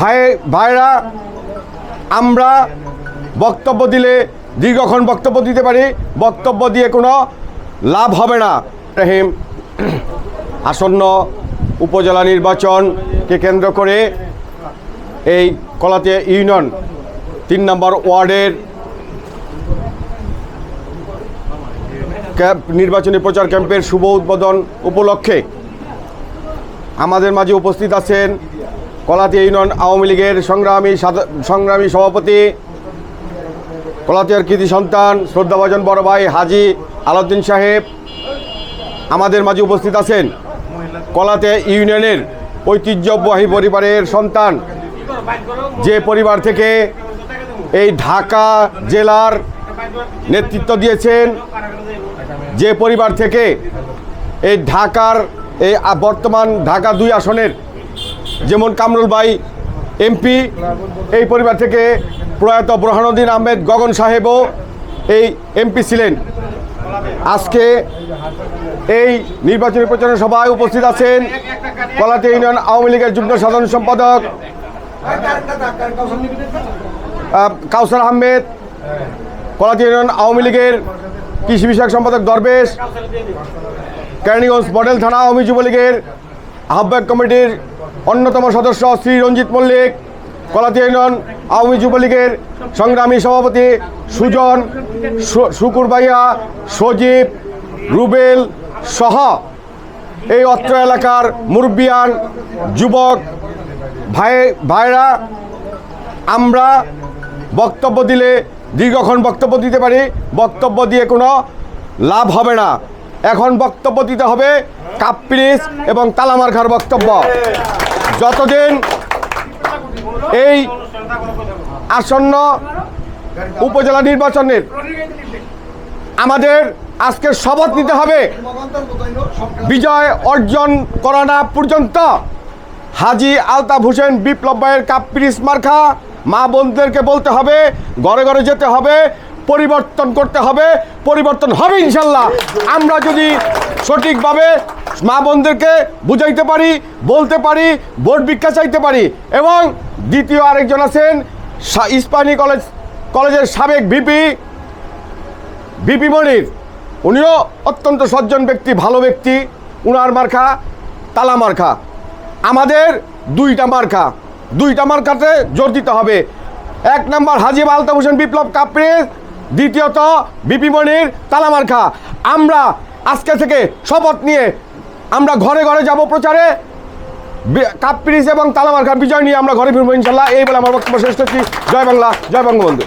ভাই, ভাইরা, আমরা বক্তব্য দিলে দীর্ঘক্ষণ বক্তব্য দিতে পারি। বক্তব্য দিয়ে কোনো লাভ হবে না। রহিম, আসন্ন উপজেলা নির্বাচনকে কেন্দ্র করে এই কলাতে ইউনিয়ন তিন নম্বর ওয়ার্ডের ক্যাম্প, নির্বাচনী প্রচার ক্যাম্পের শুভ উদ্বোধন উপলক্ষে আমাদের মাঝে উপস্থিত আছেন কলাতি ইউনিয়ন আওয়ামী লীগের সংগ্রামী সংগ্রামী সভাপতি, কলাতিয়ার কৃতি সন্তান, শ্রদ্ধাভাজন বড় ভাই হাজি আলাউদ্দিন সাহেব, আমাদের মাঝে উপস্থিত আছেন কলাতে ইউনিয়নের ঐতিহ্যবাহী পরিবারের সন্তান। যে পরিবার থেকে এই ঢাকা জেলার নেতৃত্ব দিয়েছেন, যে পরিবার থেকে এই ঢাকার, এই বর্তমান ঢাকা দুই আসনের যেমন কামরুল ভাই, এমপি, এই পরিবার থেকে প্রয়াত ব্রহানুদ্দিন আহমেদ, গগন সাহেবও এই এমপি ছিলেন। আজকে এই নির্বাচনী প্রচারণা সভায় উপস্থিত আছেন কলাতে ইউনিয়ন আওয়ামী লীগের যুগ্ম সাধারণ সম্পাদক কাউসার আহমেদ কলাতি ইউনিয়ন আওয়ামী লীগের কৃষি বিষয়ক সম্পাদক দরবেশ, কেরানীগঞ্জ মডেল থানা আওয়ামী যুবলীগের আহ্বায়ক কমিটির অন্যতম সদস্য শ্রী রঞ্জিত মল্লিক কলাতি ইউনিয়ন আওয়ামী যুবলীগের সংগ্রামী সভাপতি সুজন, সু- শুকুর ভাইয়া, সজীব, রুবেল সহ এই অত্র এলাকার মুরব্বিয়ান, যুবক, ভাই, ভাইরা, আমরা বক্তব্য দিলে, দীর্ঘক্ষণ বক্তব্য দিতে পারি, বক্তব্য দিয়ে কোনো লাভ হবে না। এখন বক্তব্য দিতে হবে কাপ পিরিচ এবং তালামার্খার বক্তব্য। যতদিন এই আসন্ন উপজেলা নির্বাচনের আমাদের আজকে শপথ নিতে হবে, বিজয় অর্জন করা না পর্যন্ত হাজি আলতাফ হোসেন বিপ্লব ভাইয়ের কাপ্রিস মার্খা মা বোনদেরকে বলতে হবে, ঘরে ঘরে যেতে হবে পরিবর্তন করতে হবে, পরিবর্তন হবে ইনশাল্লাহ। আমরা যদি সঠিকভাবে মা বোনদেরকে বুঝাইতে পারি, বলতে পারি ভোট ভিক্ষা চাইতে পারি, এবং দ্বিতীয় আরেকজন আছেন ইস্পানি কলেজ কলেজের সাবেক ভিপি বিপি মনির। উনিও অত্যন্ত সজ্জন ব্যক্তি, ভালো ব্যক্তি। উনার মার্খা তালা মার্খা আমাদের দুইটা মার্খা দুইটা মার্খাতে জোর দিতে হবে। এক নম্বর হাজিব আলতাফ হোসেন বিপ্লব কাপ্রিস দ্বিতীয়ত বিপি মনির তালা আমরা আজকে থেকে শপথ নিয়ে আমরা ঘরে ঘরে যাব প্রচারে। কাপ্রিস এবং তালামার্খা বিজয় নিয়ে আমরা ঘরে ফিরবো ইনশাল্লাহ। এই বলে আমার বক্তব্য শেষ করছি। জয় বাংলা, জয় বঙ্গবন্ধু।